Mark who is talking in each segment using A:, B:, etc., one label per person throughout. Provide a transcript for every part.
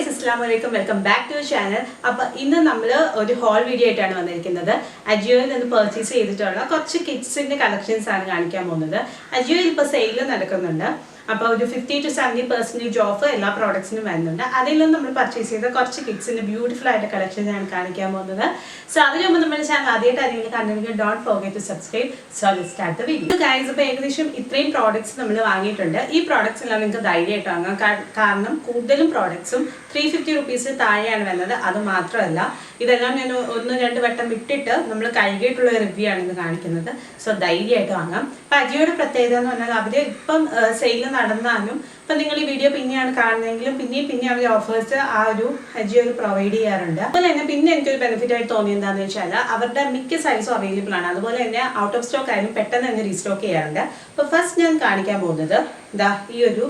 A: Guys അസ്സാം വലൈക്കും welcome back to channel അപ്പൊ ഇന്ന് നമ്മൾ ഒരു ഹോൾ വീഡിയോ ആയിട്ടാണ് വന്നിരിക്കുന്നത്. അജിയോയിൽ നിന്ന് പർച്ചേസ് ചെയ്തിട്ടുള്ള കുറച്ച് കിഡ്സിന്റെ കളക്ഷൻസ് ആണ് കാണിക്കാൻ പോകുന്നത്. അജിയോയിൽ ഇപ്പോൾ സെയിൽ നടക്കുന്നുണ്ട്. അപ്പോൾ ഒരു fifty to seventy percentage off എല്ലാ പ്രോഡക്ട്സിനും വരുന്നുണ്ട്. അതിൽ നിന്ന് നമ്മൾ പർച്ചേസ് ചെയ്ത കുറച്ച് കിഡ്സിന്റെ ബ്യൂട്ടിഫുൾ ആയിട്ട് കളക്ഷൻ ഞാൻ കാണിക്കാൻ പോകുന്നത്. സോ അതിന് മുമ്പ് നമ്മുടെ ചാനൽ ആദ്യമായിട്ട് ആരെങ്കിലും കണ്ടെങ്കിൽ don't forget to subscribe so start the video guys അപ്പോൾ ഏകദേശം ഇത്രയും പ്രോഡക്ട്സ് നമ്മൾ വാങ്ങിയിട്ടുണ്ട്. ഈ പ്രോഡക്ട്സ് എല്ലാം നിങ്ങൾക്ക് ധൈര്യമായിട്ട് വാങ്ങാം. കാരണം കൂടുതലും പ്രോഡക്ട്സും ത്രീ ഫിഫ്റ്റി റുപ്പീസ് താഴെയാണ് വരുന്നത്. അത് മാത്രമല്ല ഇതെല്ലാം ഞാൻ ഒന്ന് രണ്ട് വട്ടം വിട്ടിട്ട് നമ്മൾ കഴുകിയിട്ടുള്ള റിവ്യൂ ആണ് കാണിക്കുന്നത്. സോ ധൈര്യമായിട്ട് വാങ്ങാം. അപ്പം അജിയോയുടെ പ്രത്യേകത എന്ന് പറഞ്ഞാൽ അവർ ഇപ്പം സെയിൽ നടന്നാലും ഇപ്പം നിങ്ങൾ ഈ വീഡിയോ പിന്നെയാണ് കാണുന്നതെങ്കിലും പിന്നെയും പിന്നെ അവർ ഓഫേഴ്സ് ആ ഒരു അജിയോ പ്രൊവൈഡ് ചെയ്യാറുണ്ട്. അതുപോലെ തന്നെ പിന്നെ എനിക്കൊരു ബെനിഫിറ്റ് ആയിട്ട് തോന്നിയത് എന്താണെന്ന് വെച്ചാൽ അവരുടെ മിക്ക സൈസും അവൈലബിൾ ആണ്. അതുപോലെ തന്നെ ഔട്ട് ഓഫ് സ്റ്റോക്ക് ആയാലും പെട്ടെന്ന് തന്നെ റീസ്റ്റോക്ക് ചെയ്യാറുണ്ട്. അപ്പോൾ ഫസ്റ്റ് ഞാൻ കാണിക്കാൻ പോകുന്നത് ഇതാ ഈ ഒരു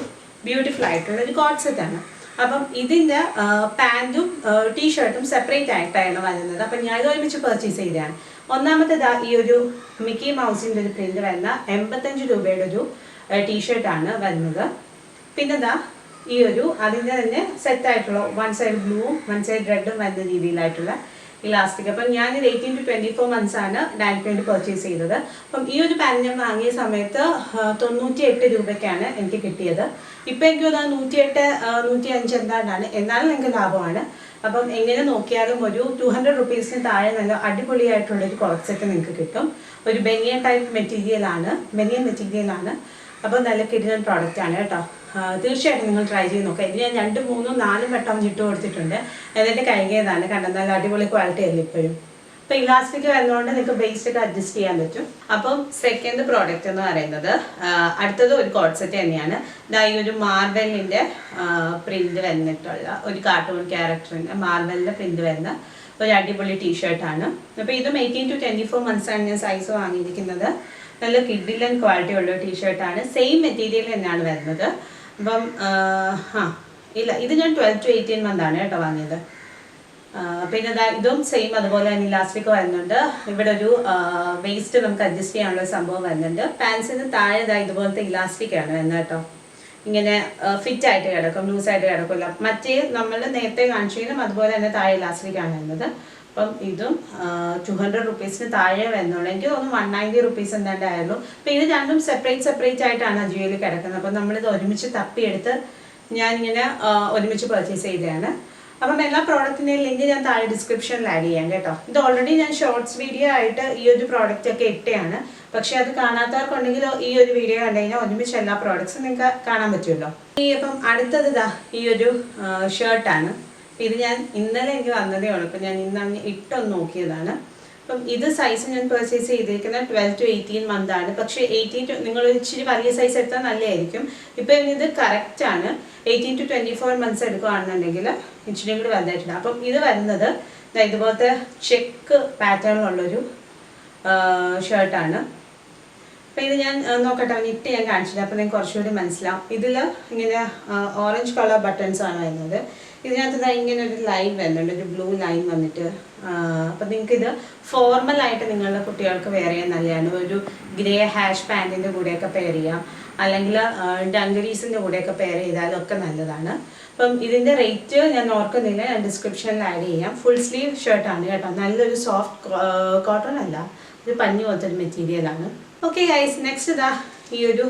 A: ബ്യൂട്ടിഫുൾ ആയിട്ടുള്ള ഒരു കോൺസെപ്റ്റ് ആണ് അപ്പം ഇതിന്റെ പാന്റും ടീഷർട്ടും സെപ്പറേറ്റ് ആയിട്ടാണ് വരുന്നത്. അപ്പം ഇത് ഒരുമിച്ച് പർച്ചേസ് ചെയ്തതാണ്. ഒന്നാമത്തേത് ഈ ഒരു മിക്കി മൗസിന്റെ ഒരു പ്രിന്റ് വരുന്ന എൺപത്തഞ്ച് രൂപയുടെ ഒരു ടീഷർട്ടാണ് വരുന്നത്. പിന്നെ ദാ ഈ ഒരു അതിന്റെ തന്നെ സെറ്റ് ആയിട്ടുള്ള വൺ സൈഡ് ബ്ലൂവും വൺ സൈഡ് റെഡും വരുന്ന രീതിയിലായിട്ടുള്ള ഇലാസ്റ്റിക് അപ്പം ഞാൻ ഇത് eighteen to twenty four months ആണ് വേണ്ടി പർച്ചേസ് ചെയ്തത്. അപ്പം ഈ ഒരു പാൻ ഞാൻ വാങ്ങിയ സമയത്ത് തൊണ്ണൂറ്റി എട്ട് രൂപയ്ക്കാണ് എനിക്ക് കിട്ടിയത്. ഇപ്പം എനിക്ക് തോന്നുന്നത് നൂറ്റിയെട്ട് നൂറ്റി അഞ്ച് എന്താണ്ടാണ്. എന്നാലും നിങ്ങൾക്ക് ലാഭമാണ്. അപ്പം എങ്ങനെ നോക്കിയാലും ഒരു ടു ഹൺഡ്രഡ് റുപ്പീസിന് താഴെ നല്ല അടിപൊളിയായിട്ടുള്ള ഒരു സെറ്റ് നിങ്ങൾക്ക് കിട്ടും. ഒരു ബെനിയൻ ടൈപ്പ് മെറ്റീരിയലാണ് ബെനിയൻ മെറ്റീരിയലാണ് അപ്പോൾ നല്ല കിടിലൻ പ്രോഡക്റ്റ് ആണ് കേട്ടോ. തീർച്ചയായിട്ടും നിങ്ങൾ ട്രൈ ചെയ്ത് നോക്കുക ഇത് ഞാൻ രണ്ട് മൂന്നും നാലും വട്ടം ഇട്ട് കൊടുത്തിട്ടുണ്ട്. എന്നിട്ട് കഴുകിയതാണ്. കണ്ടത് നല്ല അടിപൊളി ക്വാളിറ്റി അല്ലേ ഇപ്പോഴും? അപ്പോൾ ഇലാസ്റ്റിക് വരുന്നതുകൊണ്ട് നിങ്ങൾക്ക് ബേസ് ഒക്കെ അഡ്ജസ്റ്റ് ചെയ്യാൻ പറ്റും. അപ്പം സെക്കൻഡ് പ്രോഡക്റ്റ് എന്ന് പറയുന്നത് അടുത്തത് ഒരു കോഡ് സെറ്റ് തന്നെയാണ്. ഇതാ ഈ ഒരു മാർബലിന്റെ പ്രിന്റ് വന്നിട്ടുള്ള ഒരു കാർട്ടൂൺ ക്യാരക്ടറിന്റെ മാർബലിന്റെ പ്രിന്റ് വരുന്ന ഒരു അടിപൊളി ടീഷർട്ടാണ് അപ്പോൾ ഇതും എയ്റ്റീൻ ടു ട്വന്റി ഫോർ മന്ത്സാണ് ഞാൻ സൈസ് വാങ്ങിയിരിക്കുന്നത്. നല്ല കിഡിലൻ ക്വാളിറ്റി ഉള്ള ടീഷർട്ടാണ് സെയിം മെറ്റീരിയൽ തന്നെയാണ് വരുന്നത്. അപ്പം ആ ഇല്ല ഇത് ഞാൻ ട്വൽവ് ടു എയ്റ്റീൻ മന്താണ് കേട്ടോ വാങ്ങിയത്. പിന്നെ ഇതും സെയിം അതുപോലെ തന്നെ ഇലാസ്റ്റിക് വരുന്നുണ്ട്. ഇവിടെ ഒരു വേസ്റ്റ് നമുക്ക് അഡ്ജസ്റ്റ് ചെയ്യാനുള്ള സംഭവം വരുന്നുണ്ട്. പാൻസിന് താഴെ ഇതുപോലത്തെ ഇലാസ്റ്റിക് ആണ് വരുന്നത് കേട്ടോ. ഇങ്ങനെ ഫിറ്റ് ആയിട്ട് കിടക്കും ലൂസായിട്ട് കിടക്കില്ല മറ്റേ നമ്മൾ നേരത്തെ കാണിച്ചതിനും അതുപോലെ തന്നെ താഴെ ഇലാസ്റ്റിക് ആണ് വരുന്നത്. അപ്പം ഇതും ടു ഹൺഡ്രഡ് റുപ്പീസിന് താഴെ വരുന്നുള്ളൂ. എനിക്ക് തോന്നുന്നു വൺ നയന്റി റുപ്പീസ് എന്താണ്ടായുള്ളൂ അപ്പം ഇത് രണ്ടും സെപ്പറേറ്റ് സെപ്പറേറ്റ് ആയിട്ടാണ് അജിയോയിൽ കിടക്കുന്നത്. അപ്പം നമ്മളിത് ഒരുമിച്ച് തപ്പിയെടുത്ത് ഞാനിങ്ങനെ ഒരുമിച്ച് പർച്ചേസ് ചെയ്തതാണ്. അപ്പം എല്ലാ പ്രോഡക്റ്റിന്റെയും ലിങ്ക് ഞാൻ താഴെ ഡിസ്ക്രിപ്ഷനിൽ ആഡ് ചെയ്യാം കേട്ടോ. ഇത് ഓൾറെഡി ഞാൻ ഷോർട്സ് വീഡിയോ ആയിട്ട് ഈ ഒരു പ്രോഡക്റ്റ് ഒക്കെ ഇട്ടയാണ് പക്ഷെ അത് കാണാത്തവർക്കുണ്ടെങ്കിൽ ഈ ഒരു വീഡിയോ കണ്ടു കഴിഞ്ഞാൽ ഒരുമിച്ച് എല്ലാ പ്രോഡക്ട്സും നിങ്ങൾക്ക് കാണാൻ പറ്റുമല്ലോ. ഈ അപ്പം അടുത്തത് ഈ ഒരു ഷർട്ടാണ് ഇത് ഞാൻ ഇന്നലെ എനിക്ക് വന്നതേ ഉള്ളൂ. അപ്പം ഞാൻ ഇന്നാണ് ഇട്ടൊന്ന് നോക്കിയതാണ്. അപ്പം ഇത് സൈസ് ഞാൻ പെർച്ചേസ് ചെയ്തിരിക്കുന്ന ട്വൽവ് ടു എയ്റ്റീൻ മന്ത് ആണ്. പക്ഷേ എയ്റ്റീൻ ടു നിങ്ങൾ ഇച്ചിരി വലിയ സൈസ് എടുത്താൽ നല്ലതായിരിക്കും. ഇപ്പോൾ ഇത് കറക്റ്റ് ആണ്. Eighteen to twenty four months എടുക്കുകയാണെന്നുണ്ടെങ്കിൽ ഇച്ചിരി കൂടി വലുതായിട്ടുണ്ട്. അപ്പം ഇത് വരുന്നത് ഇതുപോലത്തെ ചെക്ക് പാറ്റേണിലുള്ളൊരു ഷർട്ടാണ് അപ്പം ഇത് ഞാൻ നോക്കട്ടെ അവൻ ഇട്ട് ഞാൻ കാണിച്ചില്ല. അപ്പം നിങ്ങൾക്ക് കുറച്ചുകൂടി മനസ്സിലാവും. ഇതിൽ ഇങ്ങനെ ഓറഞ്ച് കളർ ബട്ടൺസ് ആണ് വരുന്നത്. ഇതിനകത്ത് ഇതാ ഇങ്ങനെ ഒരു ലൈൻ വരുന്നുണ്ട് ഒരു ബ്ലൂ ലൈൻ വന്നിട്ട്. അപ്പം നിങ്ങൾക്ക് ഇത് ഫോർമൽ ആയിട്ട് നിങ്ങളുടെ കുട്ടികൾക്ക് വെയർ ചെയ്യാൻ നല്ലതാണ്. ഒരു ഗ്രേ ഹാഷ് പാന്റിന്റെ കൂടെയൊക്കെ പെയർ ചെയ്യാം. അല്ലെങ്കിൽ ഡങ്കറീസിന്റെ കൂടെയൊക്കെ പെയർ ചെയ്താലും ഒക്കെ നല്ലതാണ്. അപ്പം ഇതിന്റെ റേറ്റ് ഞാൻ ഓർക്കുന്നില്ല. ഞാൻ ഡിസ്ക്രിപ്ഷനിൽ ആഡ് ചെയ്യാം. ഫുൾ സ്ലീവ് ഷർട്ടാണ് കേട്ടോ. നല്ലൊരു സോഫ്റ്റ് കോട്ടൺ അല്ല. ഒരു പഞ്ഞു പോലത്തെ ഒരു മെറ്റീരിയലാണ് ഓക്കെ ഗൈസ് നെക്സ്റ്റ് ഇതാ ഈ ഒരു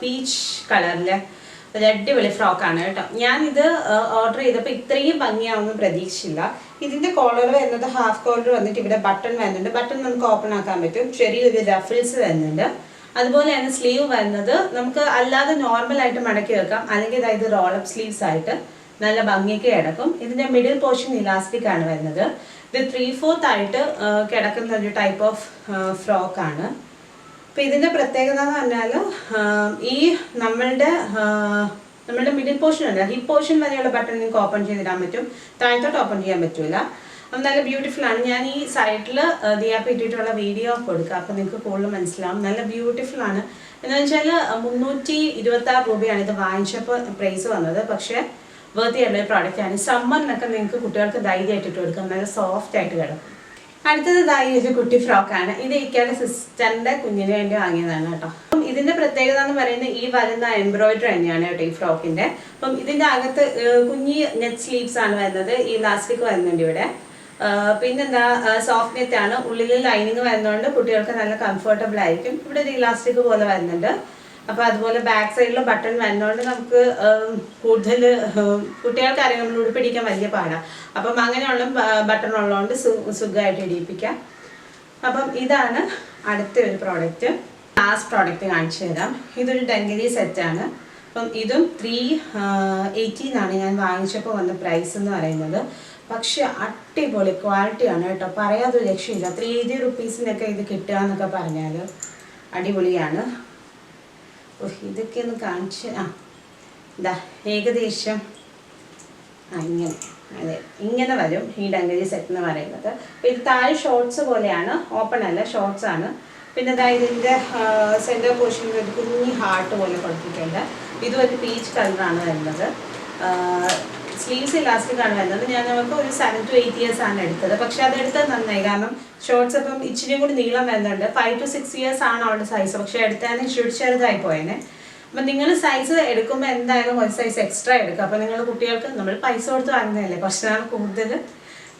A: പീച്ച് കളറിലെ ഒരു അടിപൊളി ഫ്രോക്കാണ് കേട്ടോ. ഞാനിത് ഓർഡർ ചെയ്തപ്പോൾ ഇത്രയും ഭംഗിയാവുമെന്ന് പ്രതീക്ഷിച്ചില്ല. ഇതിന്റെ കോളർ വരുന്നത് ഹാഫ് കോളർ വന്നിട്ട് ഇവിടെ ബട്ടൺ വരുന്നുണ്ട്. ബട്ടൺ നമുക്ക് ഓപ്പൺ ആക്കാൻ പറ്റും. ചെറിയൊരു റഫിൾസ് വരുന്നുണ്ട്. അതുപോലെ തന്നെ സ്ലീവ് വരുന്നത് നമുക്ക് അല്ലാതെ നോർമൽ ആയിട്ട് മടക്കി വെക്കാം. അല്ലെങ്കിൽ അതായത് റോളപ്പ് സ്ലീവ്സ് ആയിട്ട് നല്ല ഭംഗിക്ക് കിടക്കും. ഇതിന്റെ മിഡിൽ പോർഷൻ ഇലാസ്റ്റിക് ആണ് വരുന്നത്. ഇത് ത്രീ ഫോർത്ത് ആയിട്ട് കിടക്കുന്ന ഒരു ടൈപ്പ് ഓഫ് ഫ്രോക്ക് അപ്പൊ ഇതിന്റെ പ്രത്യേകത എന്ന് പറഞ്ഞാൽ ഈ നമ്മളുടെ നമ്മളുടെ മിഡിൽ പോർഷൻ അല്ല ഹിപ്പ് പോർഷൻ വരെയുള്ള ബട്ടൺ നിങ്ങൾക്ക് ഓപ്പൺ ചെയ്തിടാൻ പറ്റും. താഴത്തോട്ട് ഓപ്പൺ ചെയ്യാൻ പറ്റില്ല അപ്പം നല്ല ബ്യൂട്ടിഫുൾ ആണ്. ഞാൻ ഈ സൈഡിൽ ദിയാപ്പ് ഇട്ടിട്ടുള്ള വീഡിയോ കൊടുക്കുക അപ്പം നിങ്ങൾക്ക് കൂടുതൽ മനസ്സിലാവും. നല്ല ബ്യൂട്ടിഫുൾ ആണ്. എന്ന് വെച്ചാൽ മുന്നൂറ്റി ഇരുപത്തി ആറ് രൂപയാണ് ഇത് വാങ്ങിച്ചപ്പോൾ പ്രൈസ് വന്നത്. പക്ഷേ വേർത്തിയായിട്ടുള്ള ഒരു പ്രോഡക്റ്റ് ആണ്. സമ്മറിനൊക്കെ നിങ്ങൾക്ക് കുട്ടികൾക്ക് ധൈര്യമായിട്ട് ഇട്ട് കൊടുക്കാം. നല്ല സോഫ്റ്റ് ആയിട്ട് കിടക്കും. അടുത്തത് ഇതായി ഒരു കുട്ടി ഫ്രോക്കാണ് ഇത് ഇക്കയുടെ സിസ്റ്ററിന്റെ കുഞ്ഞിന് വേണ്ടി വാങ്ങിയതാണ് കേട്ടോ. അപ്പം ഇതിന്റെ പ്രത്യേകത എന്ന് പറയുന്നത് ഈ വരുന്ന എംബ്രോയിഡറി തന്നെയാണ് കേട്ടോ ഈ ഫ്രോക്കിന്റെ അപ്പം ഇതിന്റെ അകത്ത് കുഞ്ഞി നെറ്റ് സ്ലീവ്സ് ആണ് വരുന്നത്. ഈ ലാസ്റ്റിക് വരുന്നുണ്ട് ഇവിടെ. പിന്നെന്താ സോഫ്റ്റ് നെറ്റ് ആണ്. ഉള്ളിൽ ലൈനിങ് വരുന്നതുകൊണ്ട് കുട്ടികൾക്ക് നല്ല കംഫർട്ടബിൾ ആയിരിക്കും. ഇവിടെ ഒരു ഇലാസ്റ്റിക് പോലെ വരുന്നുണ്ട്. അപ്പൊ അതുപോലെ ബാക്ക് സൈഡിൽ ബട്ടൺ വന്നതുകൊണ്ട് നമുക്ക് കൂടുതൽ കുട്ടികൾക്ക് അറിയാം നമ്മൾ ഉടുപ്പിടിക്കാൻ വലിയ പാടാണ് അപ്പം അങ്ങനെയുള്ള ബട്ടൺ ഉള്ളതുകൊണ്ട് സുഖമായിട്ട് ഇടിയിപ്പിക്കാം. അപ്പം ഇതാണ് അടുത്ത ഒരു പ്രോഡക്റ്റ് ലാസ്റ്റ് പ്രോഡക്റ്റ് കാണിച്ചു തരാം. ഇതൊരു ഡെങ്കരി സെറ്റാണ് അപ്പം ഇതും ത്രീ എയ്റ്റീനാണ് ഞാൻ വാങ്ങിച്ചപ്പോൾ വന്ന പ്രൈസ് എന്ന് പറയുന്നത്. പക്ഷെ അടിപൊളി ക്വാളിറ്റിയാണ് കേട്ടോ. പറയാതൊരു രക്ഷയില്ല. ത്രീ എയ്റ്റി റുപ്പീസിനൊക്കെ ഇത് കിട്ടുക എന്നൊക്കെ പറഞ്ഞാൽ അടിപൊളിയാണ്. ഇതൊക്കെ ഒന്ന് കാണിച്ച് ആ ഇതാ ഏകദേശം ആ ഇങ്ങനെ അതെ ഇങ്ങനെ വരും ഈ ഡങ്കരി സെറ്റ് എന്ന് പറയുന്നത്. അപ്പോൾ ഇത് താഴെ ഷോർട്സ് പോലെയാണ് ഓപ്പൺ അല്ല ഷോർട്സ് ആണ്. പിന്നെ ഇതാ ഇതിന്റെ സെന്റർ പോർഷനിൽ ഒരു കുഞ്ഞി ഹാർട്ട് പോലെ കൊടുത്തിട്ടുണ്ട്. ഇതും ഒരു പീച്ച് കളറാണ് വരുന്നത്. സ്ലീവ്സ് ഇലാസ്റ്റിക് ആണ് വരുന്നത് ഞാൻ നമുക്ക് ഒരു സെവൻ ടു എയ്റ്റ് ഇയേഴ്സ് ആണ് എടുത്തത്. പക്ഷെ അത് എടുത്തത് നന്നായി. കാരണം ഷോർട്സ് അപ്പം ഇച്ചിരി കൂടി നീളം വരുന്നുണ്ട്. ഫൈവ് ടു സിക്സ് ഇയേഴ്സ് ആണ് അവളുടെ സൈസ് പക്ഷെ എടുത്തതിന് ഇച്ചിരി ചെറുതായി പോയേനെ. അപ്പം നിങ്ങൾ സൈസ് എടുക്കുമ്പോൾ എന്തായാലും ഒരു സൈസ് എക്സ്ട്രാ എടുക്കുക. അപ്പോൾ നിങ്ങൾ കുട്ടികൾക്ക് നമ്മൾ പൈസ കൊടുത്ത് വാങ്ങുന്നതല്ലേ? കുറച്ച് നാൾ കൂടുതൽ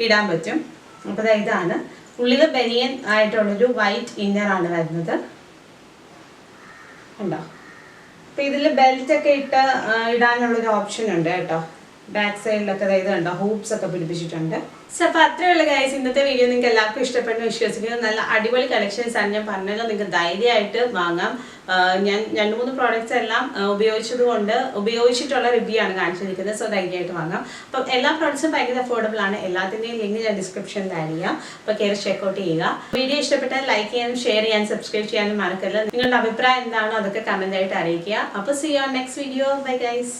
A: ഇടാൻ പറ്റും. അപ്പോൾ ഇതാണ്. ഉള്ളിൽ ബനിയൻ ആയിട്ടുള്ളൊരു വൈറ്റ് ഇന്നർ ആണ് വരുന്നത്. ഉണ്ടോ? അപ്പം ഇതിൽ ബെൽറ്റ് ഒക്കെ ഇട്ട് ഇടാനുള്ളൊരു ഓപ്ഷൻ ഉണ്ട് കേട്ടോ. ബാക്ക് സൈഡിലൊക്കെ അതായത് കണ്ടോ ഹൂപ്സ് ഒക്കെ പിടിപ്പിച്ചിട്ടുണ്ട്. സോ അപ്പോൾ അത്രയുള്ള ഗൈസ് ഇന്നത്തെ വീഡിയോ നിങ്ങൾക്ക് എല്ലാവർക്കും ഇഷ്ടപ്പെടുന്നു വിശ്വസിക്കുന്നു. നല്ല അടിപൊളി കളക്ഷൻസ് ആണ് ഞാൻ പറഞ്ഞത്. നിങ്ങൾക്ക് ധൈര്യമായിട്ട് വാങ്ങാം. ഞാൻ രണ്ട് മൂന്ന് പ്രോഡക്റ്റ്സ് എല്ലാം ഉപയോഗിച്ചത് കൊണ്ട് ഉപയോഗിച്ചിട്ടുള്ള റിവ്യൂ ആണ് കാണിച്ചിരിക്കുന്നത് സോ ധൈര്യമായിട്ട് വാങ്ങാം. അപ്പം എല്ലാ പ്രോഡക്ട്സും ഭയങ്കര അഫോർഡബിൾ ആണ്. എല്ലാത്തിന്റെയും ലിങ്ക് ഞാൻ ഡിസ്ക്രിപ്ഷനിൽ ആഡ് ചെയ്യാം. അപ്പോൾ കയറി ചെക്കൗട്ട് ചെയ്യുക. വീഡിയോ ഇഷ്ടപ്പെട്ടാൽ ലൈക്ക് ചെയ്യാനും ഷെയർ ചെയ്യാനും സബ്സ്ക്രൈബ് ചെയ്യാനും മറക്കല്ല നിങ്ങളുടെ അഭിപ്രായം എന്താണോ അതൊക്കെ കമന്റ് ആയിട്ട് അറിയിക്കുക. അപ്പോൾ see you on next video bye guys